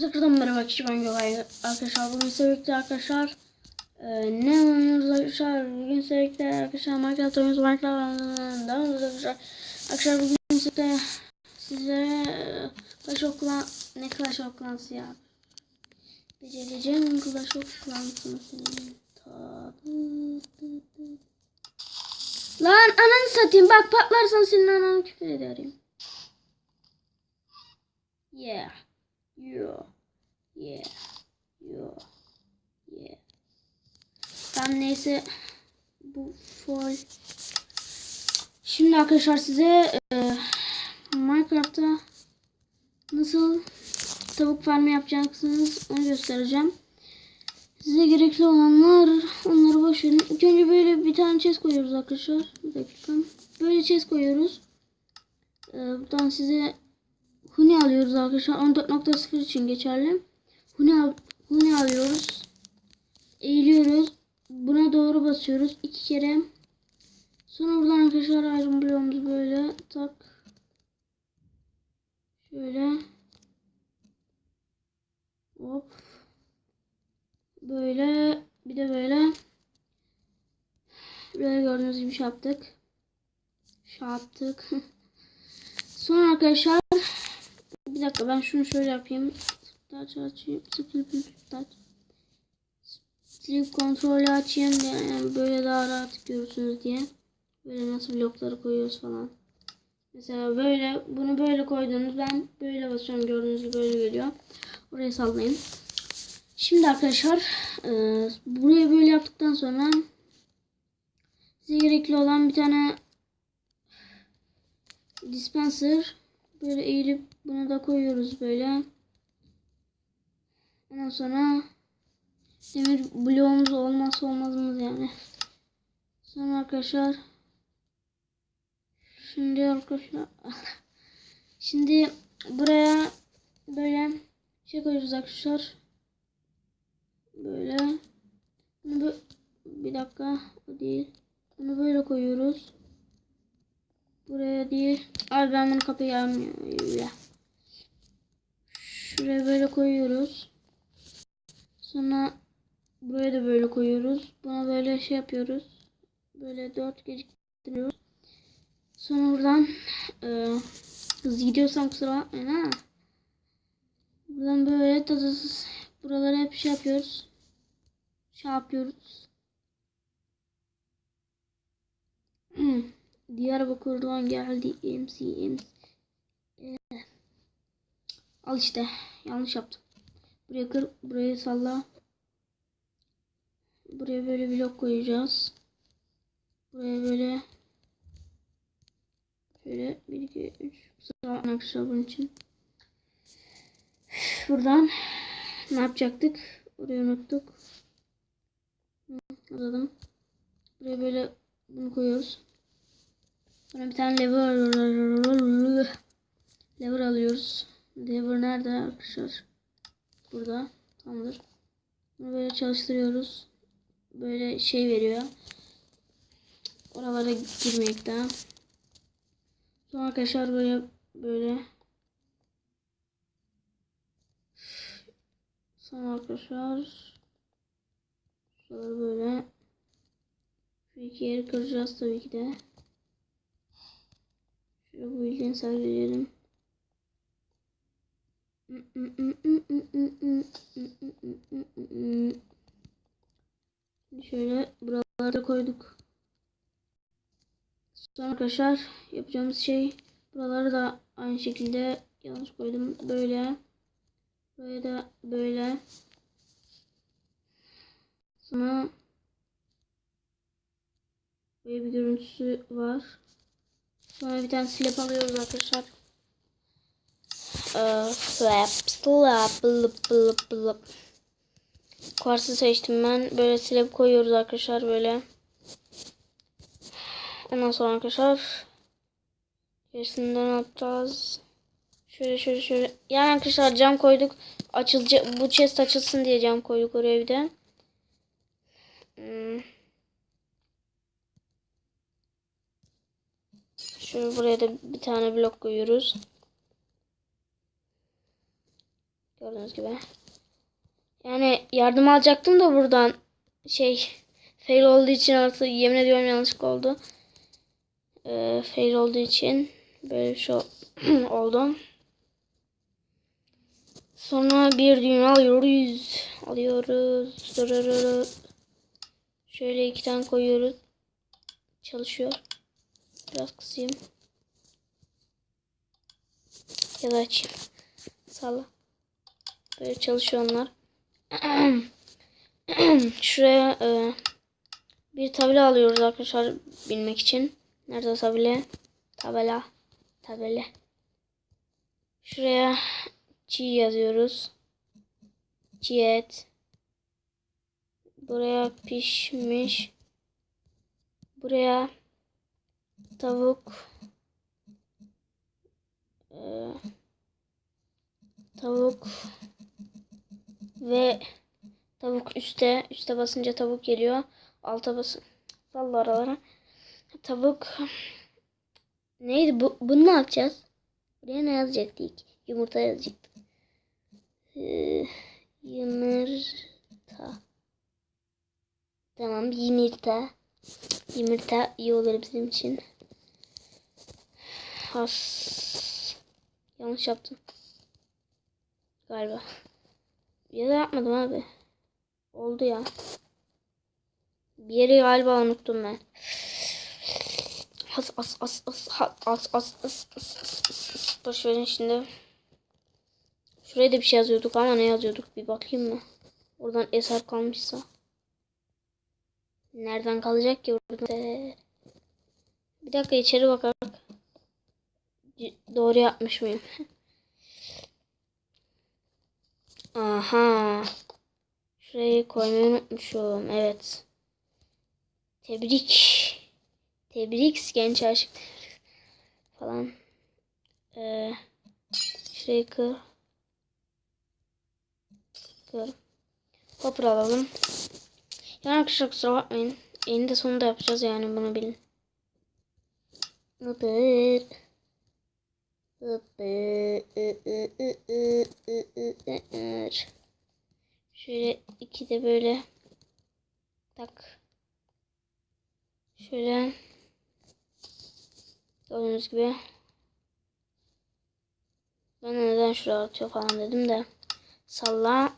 Tekrardan merhaba kişi ben Gökay. Arkadaşlar bugün sevgili arkadaşlar ee, ne oynuyoruz arkadaşlar? Bugün sevgili arkadaşlar Minecraft oynuyoruz. Minecraft'dan devam ediyoruz arkadaşlar arkadaşlar bugün size size e, Clash of Clans ne Clash of Clans ya? Becereceğim Clash of Clans'ın senin tadı. Lan ananı satayım. Bak patlarsan senin ananı küfür ederim. Yeah Yeah. Yeah. Yeah. Yeah. Tam neyse bu full. Şimdi arkadaşlar size e, Minecraft'ta nasıl tavuk farmı yapacaksınız onu göstereceğim. Size gerekli olanlar onları boş. İlk önce böyle bir tane chest koyuyoruz arkadaşlar. Bir dakika. Böyle chest koyuyoruz. E, buradan size Huni alıyoruz arkadaşlar. 14.0 için geçerli. Huni, al Huni alıyoruz. Eğiliyoruz. Buna doğru basıyoruz. iki kere. Sonra buradan arkadaşlar iron bloğumuzu böyle tak. Şöyle. Hop. Böyle. Bir de böyle. Böyle gördüğünüz gibi şey yaptık. Şey yaptık. Sonra arkadaşlar bir dakika ben şunu şöyle yapayım. Touch açayım. Sleep kontrolü açayım diye yani böyle daha rahat görürsünüz diye. Böyle nasıl blokları koyuyoruz falan. Mesela böyle bunu böyle koydunuz ben böyle basıyorum gördüğünüz gibi böyle geliyor. Oraya sallayayım. Şimdi arkadaşlar e, burayı böyle yaptıktan sonra size gerekli olan bir tane dispenser böyle eğilip bunu da koyuyoruz böyle. Ondan sonra demir bloğumuz olmazsa olmazımız yani. Sonra arkadaşlar şimdi arkadaşlar şimdi buraya böyle şey koyuyoruz arkadaşlar. Böyle bunu bir dakika o değil. Bunu böyle koyuyoruz. Buraya değil. Abi ben bunu kapayamıyorum. Şuraya böyle koyuyoruz. Sonra buraya da böyle koyuyoruz. Buna böyle şey yapıyoruz. Böyle dört geciktiriyoruz. Sonra buradan e, hızlı gidiyorsam kusura bakmayın ha. Buradan böyle tadısız buralara hep şey yapıyoruz. Şey yapıyoruz. Diyarbakır'dan geldi MC MC. Ee, al işte yanlış yaptım. Buraya kır, buraya salla. Buraya böyle blok koyacağız. Buraya böyle şöyle 1 2 3 sıra arkadaşlar bunun için. Buradan ne yapacaktık? Orayı unuttuk. Anladım. Buraya böyle bunu koyuyoruz. Bir tane lever lever alıyoruz. Lever nerede arkadaşlar? Burada. Tamamdır. Bunu böyle çalıştırıyoruz. Böyle şey veriyor. Oralara girmeyek daha. Sonra arkadaşlar böyle böyle Sonra arkadaşlar şöyle böyle şu iki yeri kıracağız tabii ki de. Şöyle bu bildiğin sadece Şimdi şöyle buralarda koyduk. Sonra arkadaşlar yapacağımız şey buraları da aynı şekilde yanlış koydum. Böyle. Buraya da böyle. Sonra böyle bir görüntüsü var. Sonra bir tane slap alıyoruz arkadaşlar. Ee, slap, slap, blıp blıp blıp. Kuarsı seçtim ben. Böyle slap koyuyoruz arkadaşlar böyle. Ondan sonra arkadaşlar gerisinden atacağız. Şöyle şöyle şöyle. Yani arkadaşlar cam koyduk. Açılacak bu chest açılsın diye cam koyduk oraya bir de. Hmm. Şöyle buraya da bir tane blok koyuyoruz. Gördüğünüz gibi. Yani yardım alacaktım da buradan şey fail olduğu için artık yemin ediyorum yanlışlık oldu. Ee, fail olduğu için böyle bir şey oldu. Sonra bir düğme alıyoruz. Alıyoruz. Şöyle iki tane koyuyoruz. Çalışıyor. Biraz kısayım. Ya da açayım. Salla. Böyle çalışıyor onlar. Şuraya e, bir tabela alıyoruz arkadaşlar bilmek için. Nerede tabela? Tabela. Tabela. Şuraya çiğ yazıyoruz. Çiğ et. Buraya pişmiş. Buraya tavuk. Ee, tavuk ve tavuk üstte üstte basınca tavuk geliyor. Alta basın. Salla aralara. Tavuk neydi bu? Bunu ne yapacağız? Buraya ne yazacaktık? Yumurta yazacaktık. Ee, yumurta. Tamam yumurta. Yumurta iyi olur bizim için. Has. Yanlış yaptım. Galiba. Ya da yapmadım abi. Oldu ya. Bir yeri galiba unuttum ben. Has as as as has as as as as as as Boş verin şimdi. Şuraya da bir şey yazıyorduk ama ne yazıyorduk bir bakayım mı? Oradan eser kalmışsa. Nereden kalacak ki burada? Bir dakika içeri bakarak. Doğru yapmış mıyım? Aha. Şurayı koymayı unutmuşum. Evet. Tebrik. Tebrik genç aşık. Falan. Ee, şurayı kır. Kır. Hopper alalım. Yani arkadaşlar kusura bakmayın. Eninde sonunda yapacağız yani bunu bilin. Hopper. Şöyle iki de böyle tak. Şöyle gördüğünüz gibi ben neden şuraya atıyor falan dedim de salla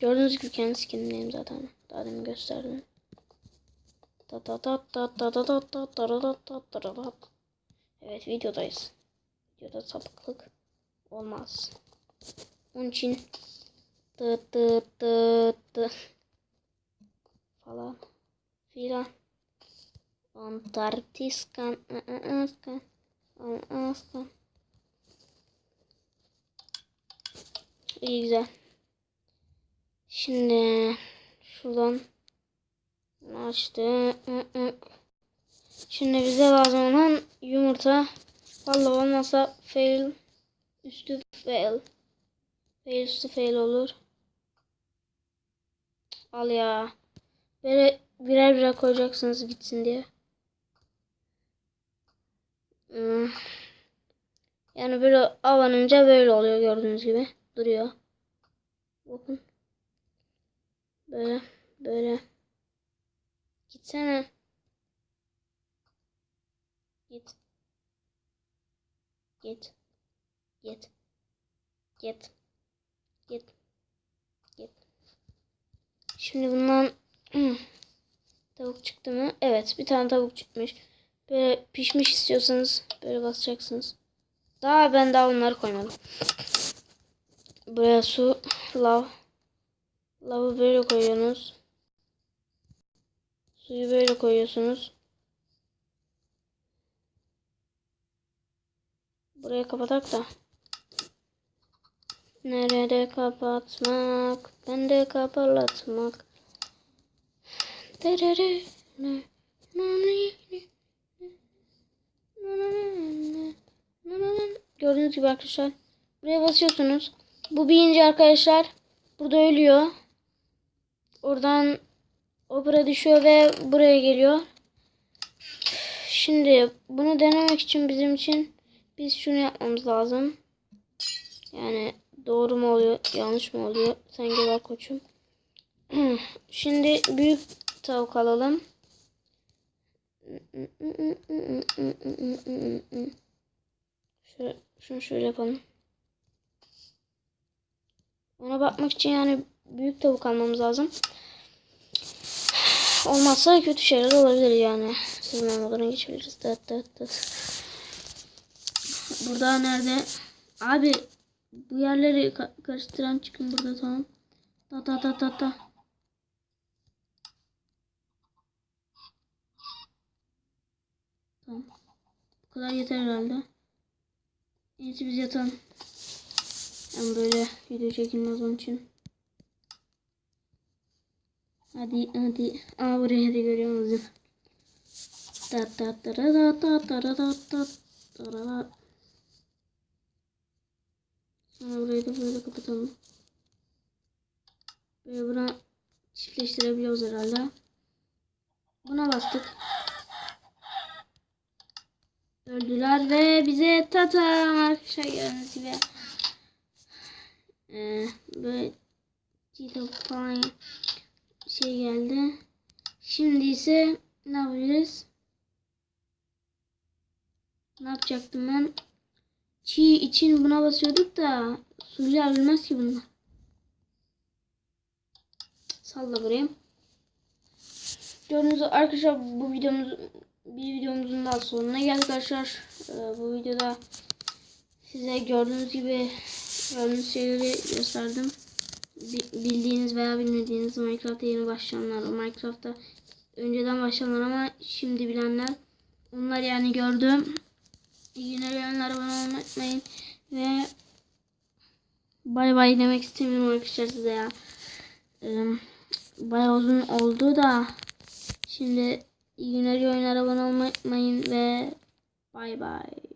gördüğünüz gibi kendi skinimdeyim zaten daha demin gösterdim ta ta ta ta ta ta ta ta ta ta ta ta ta Evet videodayız videoda sapıklık olmaz onun için tı tı tı tı falan filan Antarktiskan Askan Askan İyi güzel. Şimdi şuradan açtı. Şimdi bize lazım olan yumurta. Vallahi olmasa fail üstü fail. Fail üstü fail olur. Al ya. Böyle birer birer koyacaksınız gitsin diye. Hmm. Yani böyle avanınca böyle oluyor gördüğünüz gibi. Duruyor. Bakın. Böyle. Böyle. Gitsene. Git. Git. Git. Git. Git. Git. Şimdi bundan tavuk çıktı mı? Evet bir tane tavuk çıkmış. Böyle pişmiş istiyorsanız böyle basacaksınız. Daha ben daha onları koymadım. Buraya su, lav. Lavı böyle koyuyorsunuz. Suyu böyle koyuyorsunuz. Buraya kapatak da. Nerede kapatmak? Ben de kapalatmak. Derere. Ne? Gördüğünüz gibi arkadaşlar. Buraya basıyorsunuz. Bu birinci arkadaşlar. Burada ölüyor. Oradan opera düşüyor ve buraya geliyor. Şimdi bunu denemek için bizim için biz şunu yapmamız lazım. Yani doğru mu oluyor, yanlış mı oluyor? Sen gel koçum. Şimdi büyük tavuk alalım. Şöyle, şunu şöyle yapalım. Ona bakmak için yani büyük tavuk almamız lazım. Olmazsa kötü şeyler olabilir yani. Sizin olmadan geçebiliriz. Dıt dıt dıt. Burada nerede? Abi bu yerleri ka- karıştıran çıkın burada tamam. Ta ta ta ta ta. Tamam. Bu kadar yeter herhalde. İyisi biz yatalım. Ben böyle video çekilmez onun için. Hadi hadi. Aa buraya da görüyor musun? Ta ta ta ta ta ta ta ta ta. Sonra burayı da böyle kapatalım. Böyle buna çiftleştirebiliyoruz herhalde. Buna bastık. Öldüler ve bize tata arkadaşlar gördüğünüz gibi ee, böyle Cito falan şey geldi. Şimdi ise ne yapabiliriz? Ne yapacaktım ben? Çiğ için buna basıyorduk da suyla ölmez ki bunlar. Salla buraya. Gördüğünüz arkadaşlar bu videomuz bir videomuzun daha sonuna geldik arkadaşlar. Ee, bu videoda size gördüğünüz gibi gördüğünüz şeyleri gösterdim. Bi- Bildiğiniz veya bilmediğiniz Minecraft'a yeni başlayanlar, Minecraft'a önceden başlayanlar ama şimdi bilenler onlar yani gördüm. İyi günler yayınlar abone olmayı unutmayın ve bay bay demek istemiyorum arkadaşlar size ya. Ee, bayağı uzun oldu da şimdi iyi günler yayınlar abone olmayı unutmayın ve bay bay.